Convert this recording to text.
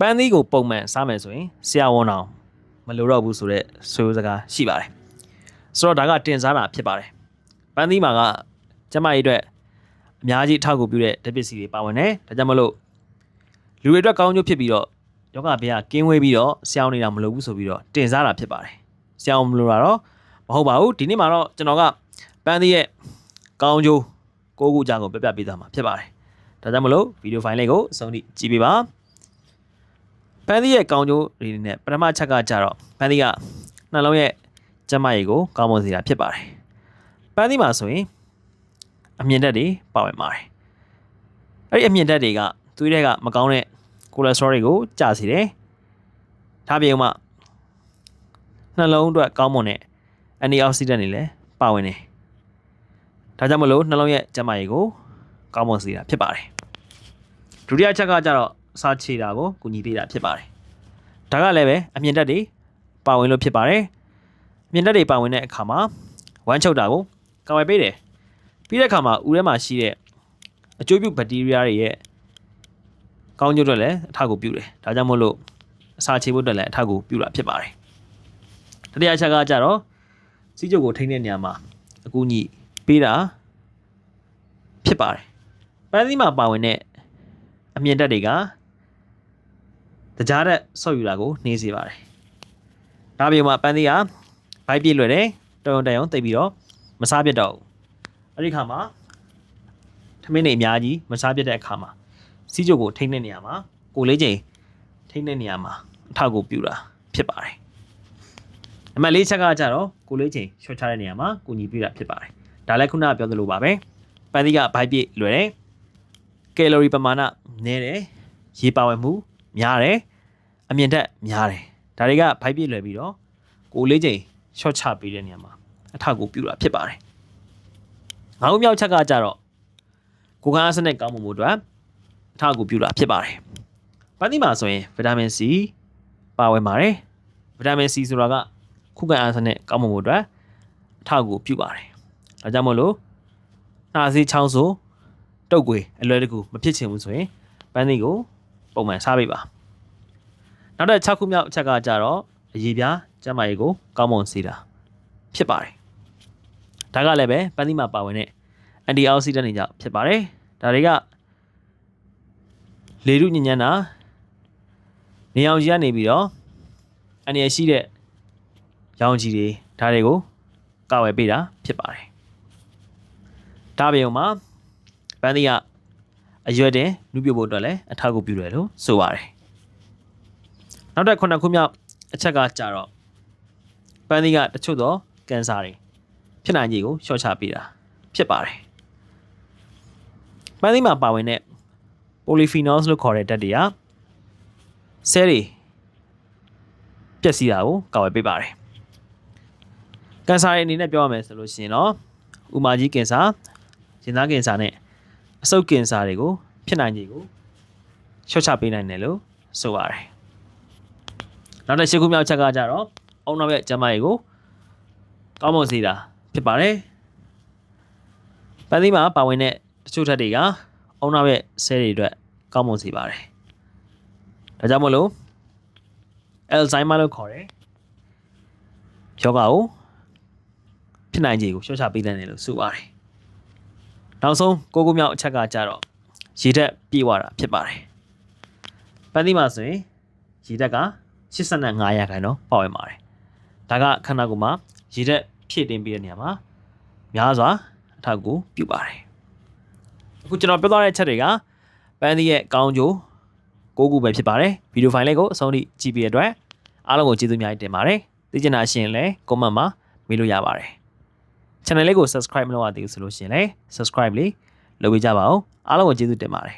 ပန်းသီးကိုပုံမှန်စားမယ်ဆိုရင်ဆရာဝန်အောင်မလိုတော့ဘူးဆိုတော့ဆွေးစကားရှိပါတယ်ဆိုတော့ဒါကတင်စားတာဖြစ်ပါတယ်ပန်းသီးမှာကကျမကြီးအတွက်အများကြီးအထောက်အကူပြုတဲ့ဓာတ်ပစ္စည်းတွေပါဝင်တယ်ဒါကြောင့်မလို့လူတွေအတွက်ကောင်းကျိုးဖြစ်ပြီးတော့ယောဂဘေးကကင်းဝေးပြီးတော့ဆရာဝန်နေတာမလိုဘူးဆိုပြီးတော့တင်စားတာဖြစ်ပါတယ်ဆရာဝန်မလိုတာတော့မဟုတ်ပါဘူးဒီနေ့မှာတော့ကျွန်တော်ကပန်းသီးရဲ့ကောင်းကျိုးကိုးခုအကြောင်းကိုပြပြပေးသွားမှာဖြစ်ပါတယ်ဒါကြောင့်မလို့ဗီဒီယိုဖိုင်လေးကိုအဆုံးထိကြည့်ပေးပါ ပန်းသီးရဲ့ကောင်းကျိုးတွေနဲ့ပထမချက်ကကြတော့ပန်းသီးကနှလုံးရဲ့ကျန်းမာရေးကိုကောင်းမွန်စေတာဖြစ်ပါတယ်ပန်းသီးမှာဆိုရင်အမြင့်ဓာတ်တွေပါဝင်ပါတယ်အဲ့ဒီအမြင့်ဓာတ်တွေကသွေးထဲကမကောင်းတဲ့ကိုလက်စထရောတွေကိုကျစေတယ်ဒါပြင်မှနှလုံးအတွက်ကောင်းမွန်တဲ့ antioxidant တွေလည်းပါဝင်တယ်ဒါကြောင့်မလို့နှလုံးရဲ့ကျန်းမာရေးကိုကောင်းမွန်စေတာဖြစ်ပါတယ်ဒုတိယချက်ကကြတော့ စားချေတာကိုကူညီပေးတာဖြစ်ပါတယ်။ဒါကလည်းပဲအမြင့်တက်တွေပါဝင်လို့ဖြစ်ပါတယ်။အမြင့်တက်တွေပါဝင်တဲ့အခါမှာဝမ်းချုပ်တာကိုကာဝယ်ပေးတယ်။ပြီးတဲ့အခါမှာဦးထဲမှာရှိတဲ့အကျိုးပြုဘက်တီးရီးယားတွေရဲ့ကောင်းကျိုးတွေလည်းအထောက်အကူပြုတယ်။ဒါကြောင့်မို့လို့အစာချေဖို့အတွက်လည်းအထောက်အကူပြုတာဖြစ်ပါတယ်။တတိယချက်ကကြတော့စီးကျုပ်ကိုထိန်းတဲ့နေရာမှာအကူအညီပေးတာဖြစ်ပါတယ်။ပန်းသီးမှာပါဝင်တဲ့အမြင့်တက်တွေက တကြားတဲ့ဆော့ယူတာကိုနှေးစေပါတယ်။ဒါပြင်မှာပန်းသီးကဘိုက်ပြည့်လွယ်တယ်တုံတုံတန်အောင်တိတ်ပြီးတော့မစားပြတ်တော့ဘူး။အဲ့ဒီခါမှာထမင်းတွေအများကြီးမစားပြတ်တဲ့အခါမှာစီးကြိုကိုထိန်းတဲ့နေရာမှာကိုလေးချိန်ထိန်းတဲ့နေရာမှာအထောက်အကူပြုတာဖြစ်ပါတယ်။အမှတ်လေးချက်ကကြတော့ကိုလေးချိန်ရှော့ချတဲ့နေရာမှာကူညီပြုတာဖြစ်ပါတယ်။ဒါလည်းခုနကပြောသလိုပါပဲ။ပန်းသီးကဘိုက်ပြည့်လွယ်တယ်။ကယ်လိုရီပမာဏနည်းတယ်။ရေပါဝင်မှု များတယ်အမြင့်တက်များတယ်ဒါတွေကဘိုက်ပြည့်လွယ်ပြီးတော့ကိုလေးချိန် short ချပေးတဲ့နေရာမှာအထောက်အကူပြုတာဖြစ်ပါတယ်ငါးခုမြောက်ချက်ကကြတော့ကိုကန်းစနစ်ကောင်းမှုမှုအတွက်အထောက်အကူပြုတာဖြစ်ပါတယ်ပန်းသီးမှာဆိုရင်ဗီတာမင် C ပါဝင်ပါတယ်ဗီတာမင် C ဆိုတာကခုခံအားစနစ်ကောင်းမှုမှုအတွက်အထောက်အကူပြုပါတယ်ဒါကြောင့်မို့လို့နှာစေးချောင်းဆိုတုတ်ကွေအလွယ်တကူမဖြစ်ချင်ဘူးဆိုရင်ပန်းသီးကို ပုံမှန်စားပေးပါနောက်တဲ့6ခုမြောက်အချက်ကကြတော့အရေးပြားကျန်းမာရေးကိုကောင်းမွန်စေတာဖြစ်ပါတယ်ဒါကလည်းပဲပန်းသီးမှာပါဝင်တဲ့ antioxidant တွေကြောင့်ဖြစ်ပါတယ်ဒါတွေကလေရုညဉ့်ညံ့တာနေအောင်ကြီးကနေပြီးတော့အန္တရာယ်ရှိတဲ့ရောင်ကြီးတွေဒါတွေကိုကာဝယ်ပေးတာဖြစ်ပါတယ်ဒါပြင်မှာပန်းသီးက အရွက်တင်နုပြဖို့အတွက်လည်းအထောက်အကူပြုတယ်လို့ဆိုပါတယ်နောက်တစ်ခုနှစ်ခုမြောက်အချက်ကကြတော့ပန်းသီးကတချို့သောကင်ဆာတွေဖြစ်နိုင်ခြေကိုလျှော့ချပေးတာဖြစ်ပါတယ်ပန်းသီးမှာပါဝင်တဲ့ polyphenols လို့ခေါ်တဲ့ဓာတ်တွေကဆဲတွေပျက်စီးတာကိုကာဝယ်ပေးပါတယ်ကင်ဆာရဲ့အနေနဲ့ပြောရမယ်ဆိုလို့ရှိရင်တော့ဥမာကြီးကင်ဆာရင်သားကင်ဆာနဲ့ အဆုတ်ကင်ဆာတွေကိုဖြစ်နိုင်ခြေကိုလျှော့ချပေးနိုင်တယ်လို့ဆိုပါတယ်နောက်တစ်ရှစ်ခုမြောက်ချက်ကကြတော့အုံနောက်ရဲ့ကျန်းမာရေးကိုကောင်းမွန်စေတာဖြစ်ပါတယ်ပန်းသီးမှာပါဝင်တဲ့တချို့ဓာတ်တွေကအုံနောက်ရဲ့ဆဲတွေအတွက်ကောင်းမွန်စေပါတယ်ဒါကြောင့်မို့လို့အယ်ဇိုင်းမာလို့ခေါ်တယ်ယောဂါကိုဖြစ်နိုင်ခြေကိုလျှော့ချပေးနိုင်တယ်လို့ဆိုပါတယ် နောက်ဆုံးကိုကိုမြောက်အချက်ကကြတော့ရေဓာတ်ပြေဝတာဖြစ်ပါတယ်ပန်းသီးမှာဆိုရင်ရေဓာတ်က85ရာခိုင်နှုန်းပါဝင်ပါတယ်ဒါကခန္ဓာကိုယ်မှာရေဓာတ်ဖြည့်တင်ပေးတဲ့နေရာမှာများစွာအထောက်အကူပြုပါတယ်အခုကျွန်တော်ပြောသွားတဲ့အချက်တွေကပန်းသီးရဲ့ကောင်းကျိုးကိုခုပဲဖြစ်ပါတယ်ဗီဒီယိုဖိုင်လေးကိုအဆုံးထိကြည့်ပြီးရတဲ့အတွက်အားလုံးကိုကျေးဇူးများတင်ပါတယ်သိချင်တာရှိရင်လည်း comment မှာမေးလို့ရပါတယ် channel လေးကို subscribe မလုပ်ရသေးဘူးဆိုလို့ရှိရင်လည်း subscribe လေးလုပ်ပေးကြပါဦးအားလုံးကိုကျေးဇူးတင်ပါတယ်